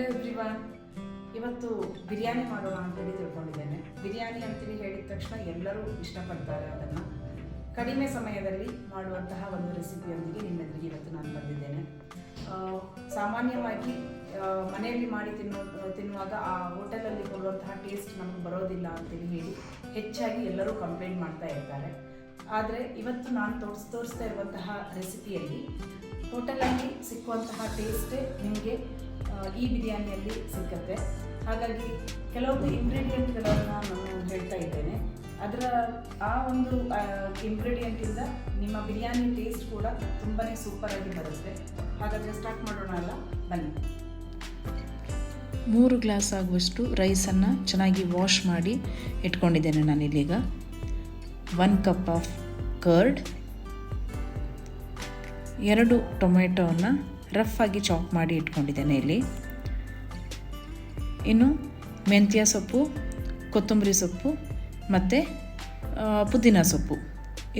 Hello everyone ಇವತ್ತು ಬಿರಿಯಾನಿ ಮಾಡೋಣ ಅಂತೇಳಿ ತಿಳ್ಕೊಂಡಿದ್ದೇನೆ. ಬಿರಿಯಾನಿ ಅಂತೇಳಿ ಹೇಳಿದ ತಕ್ಷಣ ಎಲ್ಲರೂ ಇಷ್ಟಪಡ್ತಾರೆ ಅದನ್ನು. ಕಡಿಮೆ ಸಮಯದಲ್ಲಿ ಮಾಡುವಂತಹ ಒಂದು ರೆಸಿಪಿಯೊಂದಿಗೆ ನಿಮ್ಮೆದುರಿಗೆ ಇವತ್ತು ನಾನು ಬಂದಿದ್ದೇನೆ. ಸಾಮಾನ್ಯವಾಗಿ ಮನೆಯಲ್ಲಿ ಮಾಡಿ ತಿನ್ನೋ, ತಿನ್ನುವಾಗ ಆ ಹೋಟೆಲಲ್ಲಿ ಕೊಡುವಂತಹ ಟೇಸ್ಟ್ ನಮಗೆ ಬರೋದಿಲ್ಲ ಅಂತೇಳಿ ಹೇಳಿ ಹೆಚ್ಚಾಗಿ ಎಲ್ಲರೂ ಕಂಪ್ಲೇಂಟ್ ಮಾಡ್ತಾ ಇರ್ತಾರೆ. ಆದರೆ ಇವತ್ತು ನಾನು ತೋರಿಸ್, ತೋರಿಸ್ತಾ ಇರುವಂತಹ ರೆಸಿಪಿಯಲ್ಲಿ ಹೋಟೆಲಲ್ಲಿ ಸಿಕ್ಕುವಂತಹ ಟೇಸ್ಟೇ ನಿಮಗೆ ಈ ಬಿರಿಯಾನಿಯಲ್ಲಿ ಸಿಗುತ್ತೆ ಹಾಗಾಗಿ ಕೆಲವೊಂದು ಇಂಗ್ರೀಡಿಯೆಂಟ್ಗಳನ್ನು ನಾನು ಹೇಳ್ತಾ ಇದ್ದೇನೆ. ಅದರ ಆ ಒಂದು ಇಂಗ್ರೀಡಿಯೆಂಟಿಂದ ನಿಮ್ಮ ಬಿರಿಯಾನಿ ಟೇಸ್ಟ್ ಕೂಡ ತುಂಬಾ ಸೂಪರಾಗಿ ಬರುತ್ತೆ. ಹಾಗಾದರೆ ಸ್ಟಾರ್ಟ್ ಮಾಡೋಣ ಅಲ್ಲ? ಬನ್ನಿ. ಮೂರು ಗ್ಲಾಸ್ ಆಗುವಷ್ಟು ರೈಸನ್ನು ಚೆನ್ನಾಗಿ ವಾಶ್ ಮಾಡಿ ಇಟ್ಕೊಂಡಿದ್ದೇನೆ ನಾನು ಇಲ್ಲಿಗ ಒನ್ ಕಪ್ ಆಫ್ ಕರ್ಡ್ ಎರಡು ಟೊಮೆಟೊವನ್ನು ರಫ್ ಆಗಿ ಚಾಪ್ ಮಾಡಿ ಇಟ್ಕೊಂಡಿದ್ದೇನೆ ಇಲ್ಲಿ. ಇನ್ನು ಮೆಂತ್ಯ ಸೊಪ್ಪು, ಕೊತ್ತಂಬರಿ ಸೊಪ್ಪು ಮತ್ತು ಪುದೀನ ಸೊಪ್ಪು.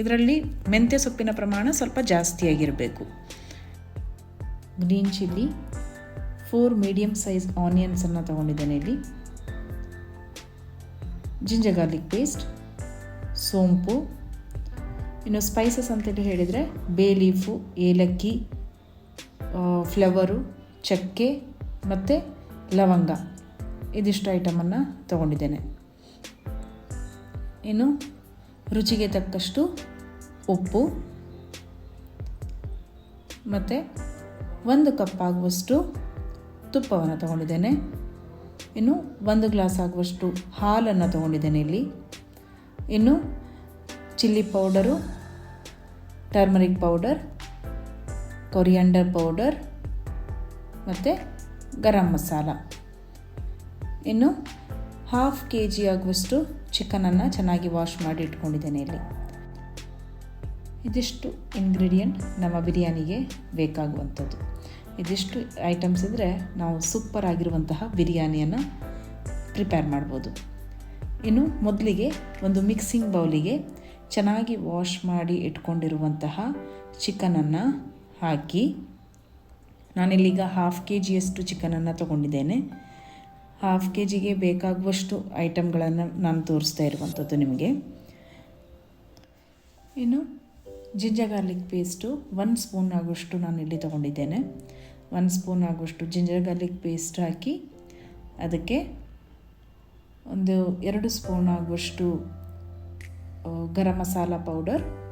ಇದರಲ್ಲಿ ಮೆಂತ್ಯ ಸೊಪ್ಪಿನ ಪ್ರಮಾಣ ಸ್ವಲ್ಪ ಜಾಸ್ತಿಯಾಗಿರಬೇಕು green chilli four medium size ಆನಿಯನ್ಸನ್ನು ತೊಗೊಂಡಿದ್ದೇನೆ ಇಲ್ಲಿ. ಜಿಂಜರ್ ಗಾರ್ಲಿಕ್ ಪೇಸ್ಟ್ ಸೋಂಪು. ಇನ್ನು ಸ್ಪೈಸಸ್ ಅಂತೇಳಿ ಹೇಳಿದರೆ ಬೇ ಲೀಫು ಏಲಕ್ಕಿ ಫ್ಲವರು, ಚಕ್ಕೆ ಮತ್ತು ಲವಂಗ. ಇದಿಷ್ಟು ಐಟಮನ್ನು ತಗೊಂಡಿದ್ದೇನೆ. ಇನ್ನು ರುಚಿಗೆ ತಕ್ಕಷ್ಟು ಉಪ್ಪು ಮತ್ತು ಒಂದು ಕಪ್ ಆಗುವಷ್ಟು ತುಪ್ಪವನ್ನು ತಗೊಂಡಿದ್ದೇನೆ. ಇನ್ನು ಒಂದು ಗ್ಲಾಸ್ ಆಗುವಷ್ಟು ಹಾಲನ್ನು ತಗೊಂಡಿದ್ದೇನೆ ಇಲ್ಲಿ. ಇನ್ನು chilli powder, turmeric powder coriander powder ಮತ್ತು ಗರಂ ಮಸಾಲ ಇನ್ನು ಹಾಫ್ ಕೆ ಜಿ ಆಗುವಷ್ಟು ಚಿಕನನ್ನು ಚೆನ್ನಾಗಿ ವಾಶ್ ಮಾಡಿ ಇಟ್ಕೊಂಡಿದ್ದೇನೆ ಇಲ್ಲಿ. ಇದಿಷ್ಟು ಇಂಗ್ರೀಡಿಯೆಂಟ್ ನಮ್ಮ ಬಿರಿಯಾನಿಗೆ ಬೇಕಾಗುವಂಥದ್ದು. ಇದಿಷ್ಟು ಐಟಮ್ಸ್ ಇದ್ದರೆ ನಾವು ಸೂಪರ್ ಆಗಿರುವಂತಹ ಬಿರಿಯಾನಿಯನ್ನು ಪ್ರಿಪೇರ್ ಮಾಡ್ಬೋದು. ಇನ್ನು ಮೊದಲಿಗೆ ಒಂದು ಮಿಕ್ಸಿಂಗ್ ಬೌಲಿಗೆ ಚೆನ್ನಾಗಿ ವಾಶ್ ಮಾಡಿ ಇಟ್ಕೊಂಡಿರುವಂತಹ ಚಿಕನನ್ನು ಹಾಕಿ ನಾನಿಲ್ಲಿಗ ಹಾಫ್ ಕೆ ಜಿಯಷ್ಟು ಚಿಕನನ್ನು ತೊಗೊಂಡಿದ್ದೇನೆ. ಹಾಫ್ ಕೆ ಜಿಗೆ ಬೇಕಾಗುವಷ್ಟು ಐಟಮ್ಗಳನ್ನು ನಾನು ತೋರಿಸ್ತಾ ಇರುವಂಥದ್ದು ನಿಮಗೆ. ಇನ್ನು ginger garlic paste one spoon ಆಗುವಷ್ಟು ನಾನು ಇಲ್ಲಿ ತೊಗೊಂಡಿದ್ದೇನೆ. ಒನ್ ಸ್ಪೂನ್ ಆಗುವಷ್ಟು ಜಿಂಜರ್ ಗಾರ್ಲಿಕ್ ಪೇಸ್ಟ್ ಹಾಕಿ ಅದಕ್ಕೆ ಒಂದು ಎರಡು ಸ್ಪೂನ್ ಆಗುವಷ್ಟು ಗರಂ ಮಸಾಲ ಪೌಡರ್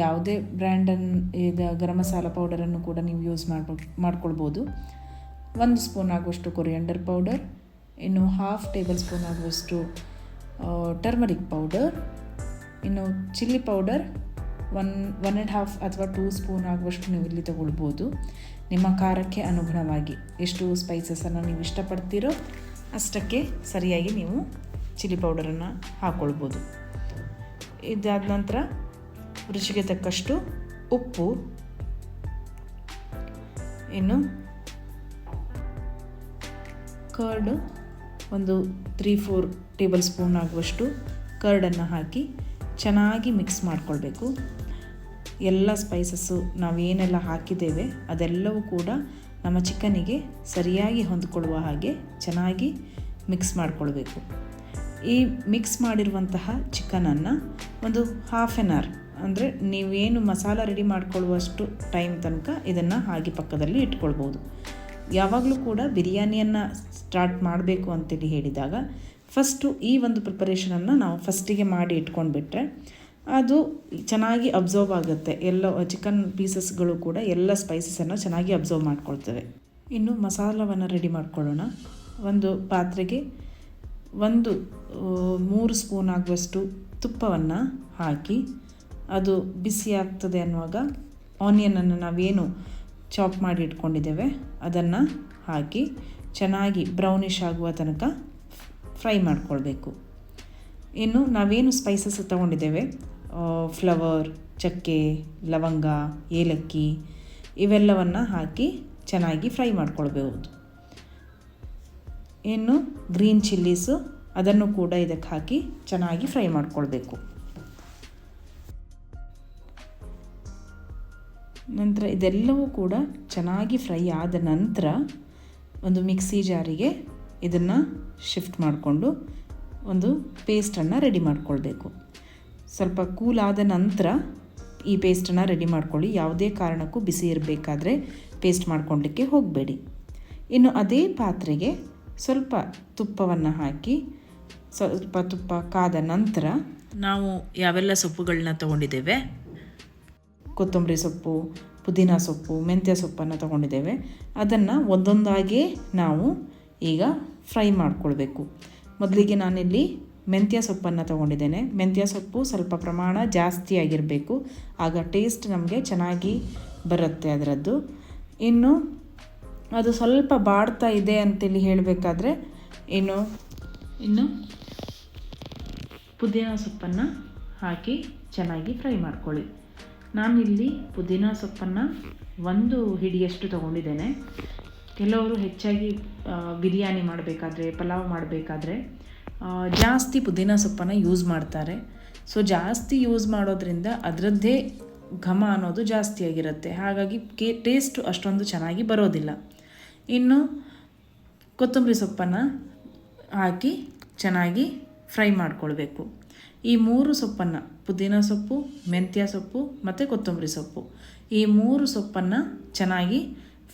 ಯಾವುದೇ ಬ್ರ್ಯಾಂಡನ್ನು ಇದು ಗರಂ ಮಸಾಲ ಪೌಡರನ್ನು ಕೂಡ ನೀವು ಯೂಸ್ ಮಾಡ್ಬೋ ಮಾಡ್ಕೊಳ್ಬೋದು. ಒಂದು ಸ್ಪೂನ್ ಆಗುವಷ್ಟು ಕೊರಿಯಂಡರ್ ಪೌಡರ್ ಇನ್ನು ಹಾಫ್ ಟೇಬಲ್ ಸ್ಪೂನ್ ಆಗುವಷ್ಟು ಟರ್ಮರಿಕ್ ಪೌಡರ್ ಇನ್ನು chilli powder one one and half ಅಥವಾ ಟೂ ಸ್ಪೂನ್ ಆಗುವಷ್ಟು ನೀವು ಇಲ್ಲಿ ತಗೊಳ್ಬೋದು. ನಿಮ್ಮ ಖಾರಕ್ಕೆ ಅನುಗುಣವಾಗಿ ಎಷ್ಟು ಸ್ಪೈಸಸನ್ನು ನೀವು ಇಷ್ಟಪಡ್ತೀರೋ ಅಷ್ಟಕ್ಕೆ ಸರಿಯಾಗಿ ನೀವು ಚಿಲ್ಲಿ ಪೌಡರನ್ನು ಹಾಕ್ಕೊಳ್ಬೋದು ಇದಾದ ನಂತರ ರುಚಿಗೆ ತಕ್ಕಷ್ಟು ಉಪ್ಪು, ಇನ್ನು ಕರ್ಡು ಒಂದು ತ್ರೀ ಫೋರ್ ಟೇಬಲ್ ಸ್ಪೂನ್ ಆಗುವಷ್ಟು ಕರ್ಡನ್ನು ಹಾಕಿ ಚೆನ್ನಾಗಿ ಮಿಕ್ಸ್ ಮಾಡಿಕೊಳ್ಬೇಕು. ಎಲ್ಲ ಸ್ಪೈಸಸ್ಸು ನಾವೇನೆಲ್ಲ ಹಾಕಿದ್ದೇವೆ ಅದೆಲ್ಲವೂ ಕೂಡ ನಮ್ಮ ಚಿಕನಿಗೆ ಸರಿಯಾಗಿ ಹೊಂದಿಕೊಳ್ಳುವ ಹಾಗೆ ಚೆನ್ನಾಗಿ ಮಿಕ್ಸ್ ಮಾಡಿಕೊಳ್ಬೇಕು. ಈ ಮಿಕ್ಸ್ ಮಾಡಿರುವಂತಹ ಚಿಕನನ್ನು ಒಂದು ಹಾಫ್ ಆನ್ ಅವರ್ ಅಂದರೆ ನೀವೇನು ಮಸಾಲ ರೆಡಿ ಮಾಡ್ಕೊಳ್ಳುವಷ್ಟು ಟೈಮ್ ತನಕ ಇದನ್ನು ಹಾಗೆ ಪಕ್ಕದಲ್ಲಿ ಇಟ್ಕೊಳ್ಬೋದು. ಯಾವಾಗಲೂ ಕೂಡ ಬಿರಿಯಾನಿಯನ್ನು ಸ್ಟಾರ್ಟ್ ಮಾಡಬೇಕು ಅಂತೇಳಿ ಹೇಳಿದಾಗ ಫಸ್ಟು ಈ ಒಂದು ಪ್ರಿಪರೇಷನನ್ನು ನಾವು ಫಸ್ಟಿಗೆ ಮಾಡಿ ಇಟ್ಕೊಂಡ್ಬಿಟ್ರೆ ಅದು ಚೆನ್ನಾಗಿ ಅಬ್ಸರ್ವ್ ಆಗುತ್ತೆ. ಎಲ್ಲ ಚಿಕನ್ ಪೀಸಸ್ಗಳು ಕೂಡ ಎಲ್ಲ ಸ್ಪೈಸಸನ್ನು ಚೆನ್ನಾಗಿ ಅಬ್ಸರ್ವ್ ಮಾಡ್ಕೊಳ್ತವೆ. ಇನ್ನು ಮಸಾಲವನ್ನು ರೆಡಿ ಮಾಡ್ಕೊಳ್ಳೋಣ. ಒಂದು ಪಾತ್ರೆಗೆ ಒಂದು ಮೂರು ಸ್ಪೂನ್ ಆಗುವಷ್ಟು ತುಪ್ಪವನ್ನು ಹಾಕಿ ಅದು ಬಿಸಿ ಆಗ್ತದೆ ಅನ್ನುವಾಗ ಆನಿಯನನ್ನು ನಾವೇನು ಚಾಪ್ ಮಾಡಿ ಇಟ್ಕೊಂಡಿದ್ದೇವೆ, ಅದನ್ನು ಹಾಕಿ ಚೆನ್ನಾಗಿ ಬ್ರೌನಿಷ್ ಆಗುವ ತನಕ ಫ್ರೈ ಮಾಡ್ಕೊಳ್ಬೇಕು. ಇನ್ನು ನಾವೇನು ಸ್ಪೈಸಸ್ ತಗೊಂಡಿದ್ದೇವೆ ಫ್ಲವರ್ ಚಕ್ಕೆ, ಲವಂಗ, ಏಲಕ್ಕಿ ಇವೆಲ್ಲವನ್ನು ಹಾಕಿ ಚೆನ್ನಾಗಿ ಫ್ರೈ ಮಾಡ್ಕೊಳ್ಬಹುದು. ಇನ್ನು ಗ್ರೀನ್ ಚಿಲ್ಲೀಸು ಅದನ್ನು ಕೂಡ ಇದಕ್ಕೆ ಹಾಕಿ ಚೆನ್ನಾಗಿ ಫ್ರೈ ಮಾಡ್ಕೊಳ್ಬೇಕು. ನಂತರ ಇದೆಲ್ಲವೂ ಕೂಡ ಚೆನ್ನಾಗಿ ಫ್ರೈ ಆದ ನಂತರ ಒಂದು ಮಿಕ್ಸಿ ಜಾರಿಗೆ ಇದನ್ನು ಶಿಫ್ಟ್ ಮಾಡಿಕೊಂಡು ಒಂದು ಪೇಸ್ಟನ್ನು ರೆಡಿ ಮಾಡಿಕೊಳ್ಬೇಕು. ಸ್ವಲ್ಪ ಕೂಲ್ ಆದ ನಂತರ ಈ ಪೇಸ್ಟನ್ನು ರೆಡಿ ಮಾಡ್ಕೊಳ್ಳಿ. ಯಾವುದೇ ಕಾರಣಕ್ಕೂ ಬಿಸಿ ಇರಬೇಕಾದ್ರೆ ಪೇಸ್ಟ್ ಮಾಡ್ಕೊಳ್ಲಿಕ್ಕೆ ಹೋಗಬೇಡಿ. ಇನ್ನು ಅದೇ ಪಾತ್ರೆಗೆ ಸ್ವಲ್ಪ ತುಪ್ಪವನ್ನು ಹಾಕಿ, ಸ್ವಲ್ಪ ತುಪ್ಪ ಕಾದ ನಂತರ ನಾವು ಯಾವೆಲ್ಲ ಸೊಪ್ಪುಗಳನ್ನ ತಗೊಂಡಿದ್ದೇವೆ? ಕೊತ್ತಂಬರಿ ಸೊಪ್ಪು ಪುದೀನ ಸೊಪ್ಪು, ಮೆಂತ್ಯ ಸೊಪ್ಪನ್ನು ತಗೊಂಡಿದ್ದೇವೆ. ಅದನ್ನು ಒಂದೊಂದಾಗಿ ನಾವು ಈಗ ಫ್ರೈ ಮಾಡಿಕೊಳ್ಬೇಕು. ಮೊದಲಿಗೆ ನಾನಿಲ್ಲಿ ಮೆಂತ್ಯ ಸೊಪ್ಪನ್ನು ತಗೊಂಡಿದ್ದೇನೆ. ಮೆಂತ್ಯ ಸೊಪ್ಪು ಸ್ವಲ್ಪ ಪ್ರಮಾಣ ಜಾಸ್ತಿ ಆಗಿರಬೇಕು. ಆಗ ಟೇಸ್ಟ್ ನಮಗೆ ಚೆನ್ನಾಗಿ ಬರುತ್ತೆ ಅದರದ್ದು. ಇನ್ನು ಅದು ಸ್ವಲ್ಪ ಬಾಡ್ತಾ ಇದೆ ಅಂತೇಳಿ ಹೇಳಬೇಕಾದ್ರೆ, ಇನ್ನು ಇನ್ನು ಪುದೀನ ಸೊಪ್ಪನ್ನು ಹಾಕಿ ಚೆನ್ನಾಗಿ ಫ್ರೈ ಮಾಡ್ಕೊಳ್ಳಿ. ನಾನಿಲ್ಲಿ ಪುದೀನ ಸೊಪ್ಪನ್ನು ಒಂದು ಹಿಡಿಯಷ್ಟು ತಗೊಂಡಿದ್ದೇನೆ. ಕೆಲವರು ಹೆಚ್ಚಾಗಿ ಬಿರಿಯಾನಿ ಮಾಡಬೇಕಾದ್ರೆ, ಪಲಾವ್ ಮಾಡಬೇಕಾದ್ರೆ ಜಾಸ್ತಿ ಪುದೀನ ಸೊಪ್ಪನ್ನು ಯೂಸ್ ಮಾಡ್ತಾರೆ. ಸೊ ಜಾಸ್ತಿ ಯೂಸ್ ಮಾಡೋದ್ರಿಂದ ಅದರದ್ದೇ ಘಮ ಅನ್ನೋದು ಜಾಸ್ತಿ ಆಗಿರುತ್ತೆ. ಹಾಗಾಗಿ ಕೆ ಟೇಸ್ಟು ಅಷ್ಟೊಂದು ಚೆನ್ನಾಗಿ ಬರೋದಿಲ್ಲ. ಇನ್ನು ಕೊತ್ತಂಬರಿ ಸೊಪ್ಪನ್ನು ಹಾಕಿ ಚೆನ್ನಾಗಿ ಫ್ರೈ ಮಾಡಿಕೊಳ್ಬೇಕು. ಈ ಮೂರು ಸೊಪ್ಪನ್ನು ಪುದೀನ ಸೊಪ್ಪು, ಮೆಂತ್ಯ ಸೊಪ್ಪು ಮತ್ತು ಕೊತ್ತಂಬರಿ ಸೊಪ್ಪು. ಈ ಮೂರು ಸೊಪ್ಪನ್ನು ಚೆನ್ನಾಗಿ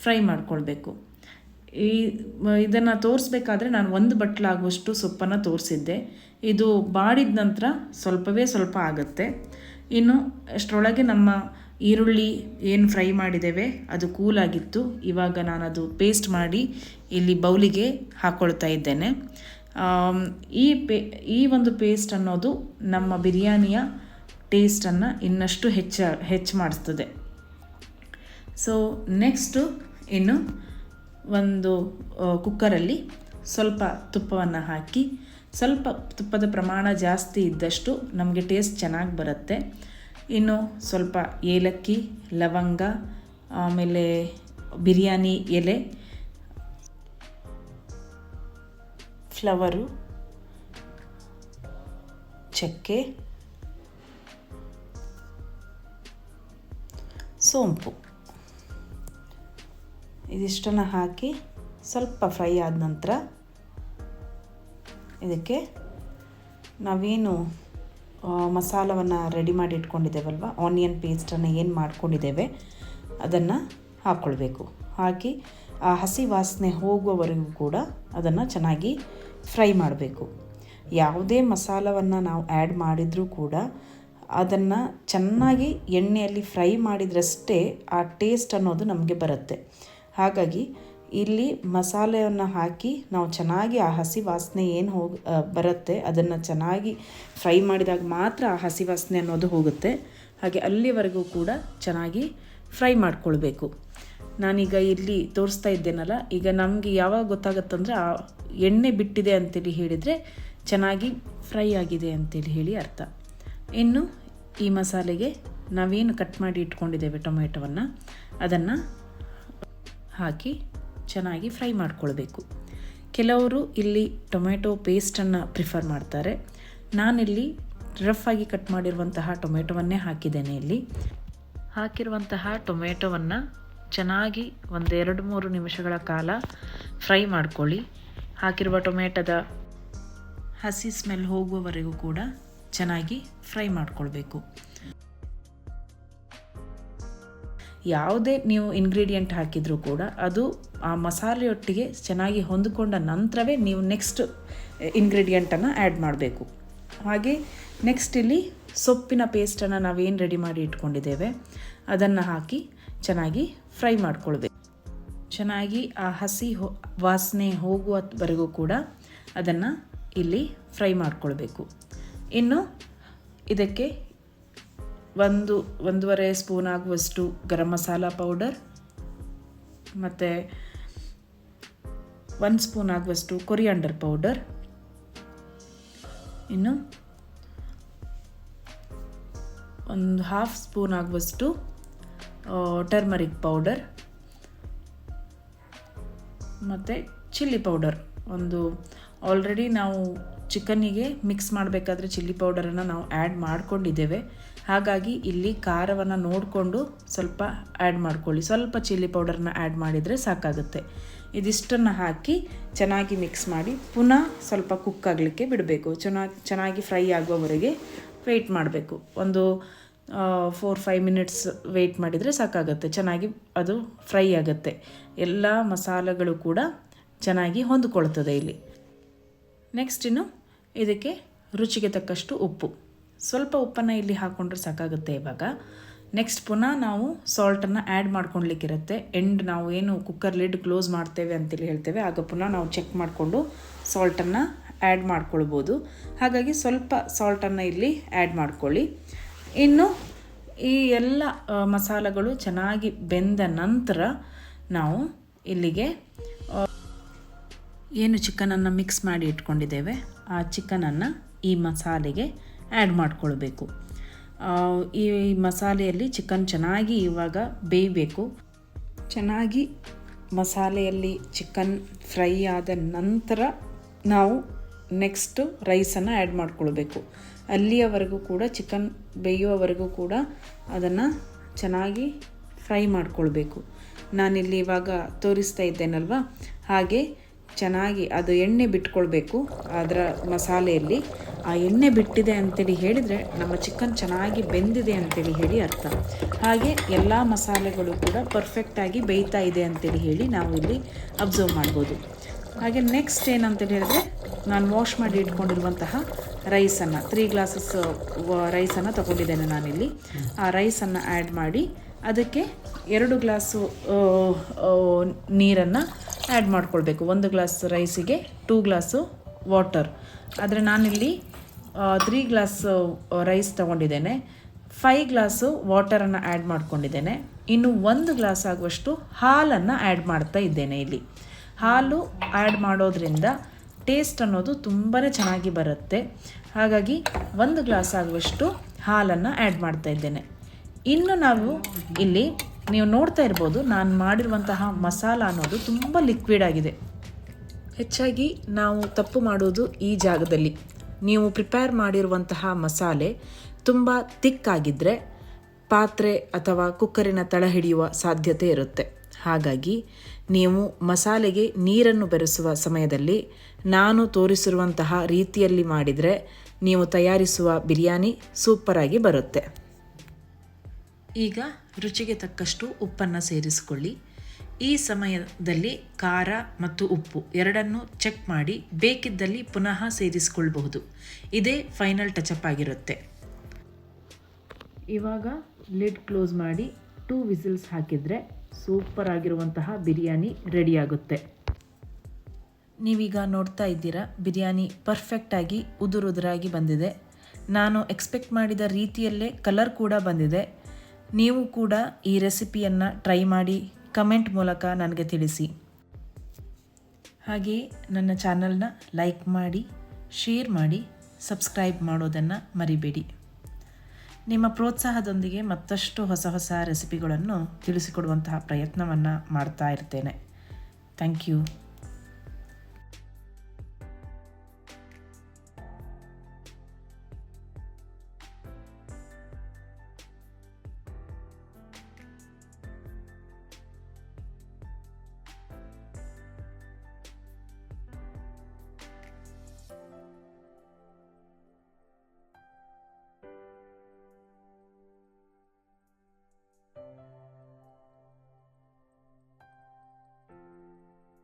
ಫ್ರೈ ಮಾಡ್ಕೊಳ್ಬೇಕು. ಈ ಇದನ್ನು ತೋರಿಸ್ಬೇಕಾದ್ರೆ ನಾನು ಒಂದು ಬಟ್ಲಾಗುವಷ್ಟು ಸೊಪ್ಪನ್ನು ತೋರಿಸಿದ್ದೆ. ಇದು ಬಾಡಿದ ನಂತರ ಸ್ವಲ್ಪವೇ ಸ್ವಲ್ಪ ಆಗುತ್ತೆ. ಇನ್ನು ಅಷ್ಟರೊಳಗೆ ನಮ್ಮ ಈರುಳ್ಳಿ ಏನು ಫ್ರೈ ಮಾಡಿದ್ದೇವೆ, ಅದು ಕೂಲಾಗಿತ್ತು. ಇವಾಗ ನಾನು ಅದು ಪೇಸ್ಟ್ ಮಾಡಿ ಇಲ್ಲಿ ಬೌಲಿಗೆ ಹಾಕ್ಕೊಳ್ತಾ ಇದ್ದೇನೆ. ಈ ಪೇ, ಈ ಒಂದು ಪೇಸ್ಟ್ ಅನ್ನೋದು ನಮ್ಮ ಬಿರಿಯಾನಿಯ ಟೇಸ್ಟನ್ನು ಇನ್ನಷ್ಟು ಹೆಚ್ಚ, ಹೆಚ್ಚು ಮಾಡಿಸ್ತದೆ. ಸೊ ನೆಕ್ಸ್ಟು ಇನ್ನು ಒಂದು ಕುಕ್ಕರಲ್ಲಿ ಸ್ವಲ್ಪ ತುಪ್ಪವನ್ನು ಹಾಕಿ, ಸ್ವಲ್ಪ ತುಪ್ಪದ ಪ್ರಮಾಣ ಜಾಸ್ತಿ ಇದ್ದಷ್ಟು ನಮಗೆ ಟೇಸ್ಟ್ ಚೆನ್ನಾಗಿ ಬರುತ್ತೆ. ಇನ್ನು ಸ್ವಲ್ಪ ಏಲಕ್ಕಿ, ಲವಂಗ, ಆಮೇಲೆ ಬಿರಿಯಾನಿ ಎಲೆ ಫ್ಲವರು ಚಕ್ಕೆ, ಸೋಂಪು. ಇದಿಷ್ಟನ್ನು ಹಾಕಿ ಸ್ವಲ್ಪ ಫ್ರೈ ಆದ ನಂತರ ಇದಕ್ಕೆ ನಾವೇನು ಮಸಾಲವನ್ನು ರೆಡಿ ಮಾಡಿ ಇಟ್ಕೊಂಡಿದ್ದೇವಲ್ವ ಆನಿಯನ್ ಪೇಸ್ಟನ್ನು ಏನು ಮಾಡ್ಕೊಂಡಿದ್ದೇವೆ, ಅದನ್ನು ಹಾಕ್ಕೊಳ್ಬೇಕು ಹಾಕಿ ಆ ಹಸಿ ವಾಸನೆ ಹೋಗುವವರೆಗೂ ಕೂಡ ಅದನ್ನು ಚೆನ್ನಾಗಿ ಫ್ರೈ ಮಾಡಬೇಕು. ಯಾವುದೇ ಮಸಾಲವನ್ನು ನಾವು ಆ್ಯಡ್ ಮಾಡಿದರೂ ಕೂಡ ಅದನ್ನು ಚೆನ್ನಾಗಿ ಎಣ್ಣೆಯಲ್ಲಿ ಫ್ರೈ ಮಾಡಿದ್ರಷ್ಟೇ ಆ ಟೇಸ್ಟ್ ಅನ್ನೋದು ನಮಗೆ ಬರುತ್ತೆ. ಹಾಗಾಗಿ ಇಲ್ಲಿ ಮಸಾಲೆಯನ್ನು ಹಾಕಿ ನಾವು ಚೆನ್ನಾಗಿ ಆ ಹಸಿ ವಾಸನೆ ಏನು ಹೋಗಿ ಬರುತ್ತೆ, ಅದನ್ನು ಚೆನ್ನಾಗಿ ಫ್ರೈ ಮಾಡಿದಾಗ ಮಾತ್ರ ಆ ಹಸಿ ವಾಸನೆ ಅನ್ನೋದು ಹೋಗುತ್ತೆ. ಹಾಗೆ ಅಲ್ಲಿವರೆಗೂ ಕೂಡ ಚೆನ್ನಾಗಿ ಫ್ರೈ ಮಾಡ್ಕೊಳ್ಬೇಕು. ನಾನೀಗ ಇಲ್ಲಿ ತೋರಿಸ್ತಾ ಇದ್ದೇನಲ್ಲ, ಈಗ ನಮಗೆ ಯಾವಾಗ ಗೊತ್ತಾಗುತ್ತಂದ್ರೆ ಆ ಎಣ್ಣೆ ಬಿಟ್ಟಿದೆ ಅಂತೇಳಿ ಹೇಳಿದರೆ ಚೆನ್ನಾಗಿ ಫ್ರೈ ಆಗಿದೆ ಅಂತೇಳಿ ಹೇಳಿ ಅರ್ಥ. ಇನ್ನು ಈ ಮಸಾಲೆಗೆ ನಾವೇನು ಕಟ್ ಮಾಡಿ ಇಟ್ಕೊಂಡಿದ್ದೇವೆ ಟೊಮೆಟೊವನ್ನು ಅದನ್ನು ಹಾಕಿ ಚೆನ್ನಾಗಿ ಫ್ರೈ ಮಾಡ್ಕೊಳ್ಬೇಕು. ಕೆಲವರು ಇಲ್ಲಿ ಟೊಮೆಟೊ ಪೇಸ್ಟನ್ನು ಪ್ರಿಫರ್ ಮಾಡ್ತಾರೆ. ನಾನಿಲ್ಲಿ ರಫ್ ಆಗಿ ಕಟ್ ಮಾಡಿರುವಂತಹ ಟೊಮೆಟೊವನ್ನೇ ಹಾಕಿದ್ದೇನೆ ಇಲ್ಲಿ. ಹಾಕಿರುವಂತಹ ಟೊಮೆಟೊವನ್ನು ಚೆನ್ನಾಗಿ ಒಂದೆರಡು ಮೂರು ನಿಮಿಷಗಳ ಕಾಲ ಫ್ರೈ ಮಾಡ್ಕೊಳ್ಳಿ. ಹಾಕಿರುವ ಟೊಮೆಟೊದ ಹಸಿ ಸ್ಮೆಲ್ ಹೋಗುವವರೆಗೂ ಕೂಡ ಚೆನ್ನಾಗಿ ಫ್ರೈ ಮಾಡಿಕೊಳ್ಬೇಕು. ಯಾವುದೇ ನೀವು ಇಂಗ್ರೀಡಿಯೆಂಟ್ ಹಾಕಿದರೂ ಕೂಡ ಅದು ಆ ಮಸಾಲೆಯೊಟ್ಟಿಗೆ ಚೆನ್ನಾಗಿ ಹೊಂದಿಕೊಂಡ ನಂತರವೇ ನೀವು ನೆಕ್ಸ್ಟ್ ಇಂಗ್ರೀಡಿಯೆಂಟನ್ನು ಆ್ಯಡ್ ಮಾಡಬೇಕು. ಹಾಗೆ ನೆಕ್ಸ್ಟ್ ಇಲ್ಲಿ ಸೊಪ್ಪಿನ ಪೇಸ್ಟನ್ನು ನಾವೇನು ರೆಡಿ ಮಾಡಿ ಇಟ್ಕೊಂಡಿದ್ದೇವೆ, ಅದನ್ನು ಹಾಕಿ ಚೆನ್ನಾಗಿ ಫ್ರೈ ಮಾಡ್ಕೊಳ್ಬೇಕು. ಚೆನ್ನಾಗಿ ಆ ಹಸಿ ಹೊ, ವಾಸನೆ ಹೋಗುವವರೆಗೂ ಕೂಡ ಅದನ್ನು ಇಲ್ಲಿ ಫ್ರೈ ಮಾಡಿಕೊಳ್ಬೇಕು. ಇನ್ನು ಇದಕ್ಕೆ ಒಂದು, ಒಂದೂವರೆ ಸ್ಪೂನ್ ಆಗುವಷ್ಟು ಗರಂ ಮಸಾಲ ಪೌಡರ್, ಮತ್ತು ಒಂದು ಸ್ಪೂನ್ ಆಗುವಷ್ಟು ಕೊರಿಯಾಂಡರ್ ಪೌಡರ್. ಇನ್ನು ಒಂದು ಹಾಫ್ ಸ್ಪೂನ್ ಆಗುವಷ್ಟು ಟರ್ಮರಿಕ್ ಪೌಡರ್. ಮತ್ತು ಚಿಲ್ಲಿ ಪೌಡರ್ ಒಂದು ಆಲ್ರೆಡಿ ನಾವು ಚಿಕನ್ನಿಗೆ ಮಿಕ್ಸ್ ಮಾಡಬೇಕಾದ್ರೆ ಚಿಲ್ಲಿ ಪೌಡರನ್ನು ನಾವು ಆ್ಯಡ್ ಮಾಡ್ಕೊಂಡಿದ್ದೇವೆ. ಹಾಗಾಗಿ ಇಲ್ಲಿ ಖಾರವನ್ನು ನೋಡಿಕೊಂಡು ಸ್ವಲ್ಪ ಆ್ಯಡ್ ಮಾಡ್ಕೊಳ್ಳಿ. ಸ್ವಲ್ಪ ಚಿಲ್ಲಿ ಪೌಡರನ್ನ ಆ್ಯಡ್ ಮಾಡಿದರೆ ಸಾಕಾಗುತ್ತೆ. ಇದಿಷ್ಟನ್ನು ಹಾಕಿ ಚೆನ್ನಾಗಿ ಮಿಕ್ಸ್ ಮಾಡಿ ಪುನಃ ಸ್ವಲ್ಪ ಕುಕ್ ಆಗಲಿಕ್ಕೆ ಬಿಡಬೇಕು. ಚೆನ್ನಾಗಿ ಚೆನ್ನಾಗಿ ಫ್ರೈ ಆಗುವವರೆಗೆ ವೆಯ್ಟ್ ಮಾಡಬೇಕು. ಒಂದು ಫೋರ್ ಫೈವ್ ಮಿನಿಟ್ಸ್ ವೆಯ್ಟ್ ಮಾಡಿದರೆ ಸಾಕಾಗುತ್ತೆ. ಚೆನ್ನಾಗಿ ಅದು ಫ್ರೈ ಆಗುತ್ತೆ. ಎಲ್ಲ ಮಸಾಲೆಗಳು ಕೂಡ ಚೆನ್ನಾಗಿ ಹೊಂದಿಕೊಳ್ತದೆ ಇಲ್ಲಿ. ನೆಕ್ಸ್ಟ್ ಇನ್ನು ಇದಕ್ಕೆ ರುಚಿಗೆ ತಕ್ಕಷ್ಟು ಉಪ್ಪು. ಸ್ವಲ್ಪ ಉಪ್ಪನ್ನು ಇಲ್ಲಿ ಹಾಕ್ಕೊಂಡ್ರೆ ಸಾಕಾಗುತ್ತೆ ಇವಾಗ. ನೆಕ್ಸ್ಟ್ ಪುನಃ ನಾವು ಸಾಲ್ಟನ್ನು ಆ್ಯಡ್ ಮಾಡ್ಕೊಳ್ಲಿಕ್ಕಿರುತ್ತೆ. ಎಂಡ್ ನಾವು ಏನು ಕುಕ್ಕರ್ ಲಿಡ್ ಕ್ಲೋಸ್ ಮಾಡ್ತೇವೆ ಅಂತೇಳಿ ಹೇಳ್ತೇವೆ. ಆಗ ಪುನಃ ನಾವು ಚೆಕ್ ಮಾಡಿಕೊಂಡು ಸಾಲ್ಟನ್ನು ಆ್ಯಡ್ ಮಾಡ್ಕೊಳ್ಬೋದು. ಹಾಗಾಗಿ ಸ್ವಲ್ಪ ಸಾಲ್ಟನ್ನು ಇಲ್ಲಿ ಆ್ಯಡ್ ಮಾಡ್ಕೊಳ್ಳಿ. ಇನ್ನು ಈ ಎಲ್ಲ ಮಸಾಲೆಗಳು ಚೆನ್ನಾಗಿ ಬೆಂದ ನಂತರ ನಾವು ಇಲ್ಲಿಗೆ ಏನು ಚಿಕನನ್ನು ಮಿಕ್ಸ್ ಮಾಡಿ ಇಟ್ಕೊಂಡಿದ್ದೇವೆ, ಆ ಚಿಕನನ್ನು ಈ ಮಸಾಲೆಗೆ ಆ್ಯಡ್ ಮಾಡ್ಕೊಳ್ಬೇಕು. ಈ ಮಸಾಲೆಯಲ್ಲಿ ಚಿಕನ್ ಚೆನ್ನಾಗಿ ಇವಾಗ ಬೇಯಬೇಕು. ಚೆನ್ನಾಗಿ ಮಸಾಲೆಯಲ್ಲಿ ಚಿಕನ್ ಫ್ರೈ ಆದ ನಂತರ ನಾವು ನೆಕ್ಸ್ಟು ರೈಸನ್ನು ಆ್ಯಡ್ ಮಾಡ್ಕೊಳ್ಬೇಕು. ಅಲ್ಲಿಯವರೆಗೂ ಕೂಡ ಚಿಕನ್ ಬೇಯುವವರೆಗೂ ಕೂಡ ಅದನ್ನು ಚೆನ್ನಾಗಿ ಫ್ರೈ ಮಾಡಿಕೊಳ್ಬೇಕು. ನಾನಿಲ್ಲಿ ಇವಾಗ ತೋರಿಸ್ತಾ ಇದ್ದೇನಲ್ವ? ಹಾಗೆ ಚೆನ್ನಾಗಿ ಅದು ಎಣ್ಣೆ ಬಿಟ್ಕೊಳ್ಬೇಕು ಅದರ ಮಸಾಲೆಯಲ್ಲಿ. ಆ ಎಣ್ಣೆ ಬಿಟ್ಟಿದೆ ಅಂತೇಳಿ ಹೇಳಿದರೆ ನಮ್ಮ ಚಿಕನ್ ಚೆನ್ನಾಗಿ ಬೆಂದಿದೆ ಅಂತೇಳಿ ಹೇಳಿ ಅರ್ಥ. ಹಾಗೆ ಎಲ್ಲ ಮಸಾಲೆಗಳು ಕೂಡ ಪರ್ಫೆಕ್ಟಾಗಿ ಬೇಯ್ತಾ ಇದೆ ಅಂತೇಳಿ ಹೇಳಿ ನಾವು ಇಲ್ಲಿ ಅಬ್ಸರ್ವ್ ಮಾಡ್ಬೋದು. ಹಾಗೆ ನೆಕ್ಸ್ಟ್ ಏನಂತೇಳಿ ಹೇಳಿದ್ರೆ, ನಾನು ವಾಶ್ ಮಾಡಿ ಇಟ್ಕೊಂಡಿರುವಂತಹ ರೈಸನ್ನು ತ್ರೀ ಗ್ಲಾಸಸ್ ರೈಸನ್ನು ತಗೊಂಡಿದ್ದೇನೆ ನಾನಿಲ್ಲಿ. ಆ ರೈಸನ್ನು ಆ್ಯಡ್ ಮಾಡಿ, ಅದಕ್ಕೆ ಎರಡು ಗ್ಲಾಸು ನೀರನ್ನು ಆ್ಯಡ್ ಮಾಡ್ಕೊಳ್ಬೇಕು. ಒಂದು ಗ್ಲಾಸ್ ರೈಸಿಗೆ ಟೂ ಗ್ಲಾಸು ವಾಟರ್ ಆದರೆ ನಾನಿಲ್ಲಿ ತ್ರೀ ಗ್ಲಾಸ್ ರೈಸ್ ತಗೊಂಡಿದ್ದೇನೆ. ಫೈ ಗ್ಲಾಸು ವಾಟರನ್ನು ಆ್ಯಡ್ ಮಾಡ್ಕೊಂಡಿದ್ದೇನೆ. ಇನ್ನು ಒಂದು ಗ್ಲಾಸ್ ಆಗುವಷ್ಟು ಹಾಲನ್ನು ಆ್ಯಡ್ ಮಾಡ್ತಾ ಇದ್ದೇನೆ ಇಲ್ಲಿ. ಹಾಲು ಆ್ಯಡ್ ಮಾಡೋದ್ರಿಂದ ಟೇಸ್ಟ್ ಅನ್ನೋದು ತುಂಬಾ ಚೆನ್ನಾಗಿ ಬರುತ್ತೆ. ಹಾಗಾಗಿ ಒಂದು ಗ್ಲಾಸ್ ಆಗುವಷ್ಟು ಹಾಲನ್ನು ಆ್ಯಡ್ ಮಾಡ್ತಾ ಇದ್ದೇನೆ. ಇನ್ನು ನಾವು ಇಲ್ಲಿ ನೀವು ನೋಡ್ತಾ ಇರ್ಬೋದು, ನಾನು ಮಾಡಿರುವಂತಹ ಮಸಾಲ ಅನ್ನೋದು ತುಂಬ ಲಿಕ್ವಿಡ್ ಆಗಿದೆ. ಹೆಚ್ಚಾಗಿ ನಾವು ತಪ್ಪು ಮಾಡೋದು ಈ ಜಾಗದಲ್ಲಿ. ನೀವು ಪ್ರಿಪೇರ್ ಮಾಡಿರುವಂತಹ ಮಸಾಲೆ ತುಂಬ ತಿಕ್ಕಾಗಿದ್ದರೆ ಪಾತ್ರೆ ಅಥವಾ ಕುಕ್ಕರಿನ ತಳ ಹಿಡಿಯುವ ಸಾಧ್ಯತೆ ಇರುತ್ತೆ. ಹಾಗಾಗಿ ನೀವು ಮಸಾಲೆಗೆ ನೀರನ್ನು ಬೆರೆಸುವ ಸಮಯದಲ್ಲಿ ನಾನು ತೋರಿಸಿರುವಂತಹ ರೀತಿಯಲ್ಲಿ ಮಾಡಿದರೆ ನೀವು ತಯಾರಿಸುವ ಬಿರಿಯಾನಿ ಸೂಪರಾಗಿ ಬರುತ್ತೆ. ಈಗ ರುಚಿಗೆ ತಕ್ಕಷ್ಟು ಉಪ್ಪನ್ನು ಸೇರಿಸಿಕೊಳ್ಳಿ. ಈ ಸಮಯದಲ್ಲಿ ಖಾರ ಮತ್ತು ಉಪ್ಪು ಎರಡನ್ನೂ ಚೆಕ್ ಮಾಡಿ ಬೇಕಿದ್ದಲ್ಲಿ ಪುನಃ ಸೇರಿಸಿಕೊಳ್ಬಹುದು. ಇದೇ ಫೈನಲ್ ಟಚಪ್ ಆಗಿರುತ್ತೆ. ಇವಾಗ ಲಿಡ್ ಕ್ಲೋಸ್ ಮಾಡಿ ಟೂ ವಿಸಿಲ್ಸ್ ಹಾಕಿದರೆ ಸೂಪರ್ ಆಗಿರುವಂತಹ ಬಿರಿಯಾನಿ ರೆಡಿಯಾಗುತ್ತೆ ನೀವೀಗ ನೋಡ್ತಾ ಇದ್ದೀರಾ, ಬಿರಿಯಾನಿ ಪರ್ಫೆಕ್ಟಾಗಿ ಉದುರುದುರಾಗಿ ಬಂದಿದೆ. ನಾನು ಎಕ್ಸ್ಪೆಕ್ಟ್ ಮಾಡಿದ ರೀತಿಯಲ್ಲೇ ಕಲರ್ ಕೂಡ ಬಂದಿದೆ. ನೀವು ಕೂಡ ಈ ರೆಸಿಪಿಯನ್ನು ಟ್ರೈ ಮಾಡಿ ಕಮೆಂಟ್ ಮೂಲಕ ನನಗೆ ತಿಳಿಸಿ. ಹಾಗೆಯೇ ನನ್ನ ಚಾನಲ್ನ ಲೈಕ್ ಮಾಡಿ ಶೇರ್ ಮಾಡಿ ಸಬ್ಸ್ಕ್ರೈಬ್ ಮಾಡೋದನ್ನು ಮರಿಬೇಡಿ. ನಿಮ್ಮ ಪ್ರೋತ್ಸಾಹದೊಂದಿಗೆ ಮತ್ತಷ್ಟು ಹೊಸ ಹೊಸ ರೆಸಿಪಿಗಳನ್ನು ತಿಳಿಸಿಕೊಡುವಂತಹ ಪ್ರಯತ್ನವನ್ನು ಮಾಡ್ತಾ ಇರ್ತೇನೆ. Thank you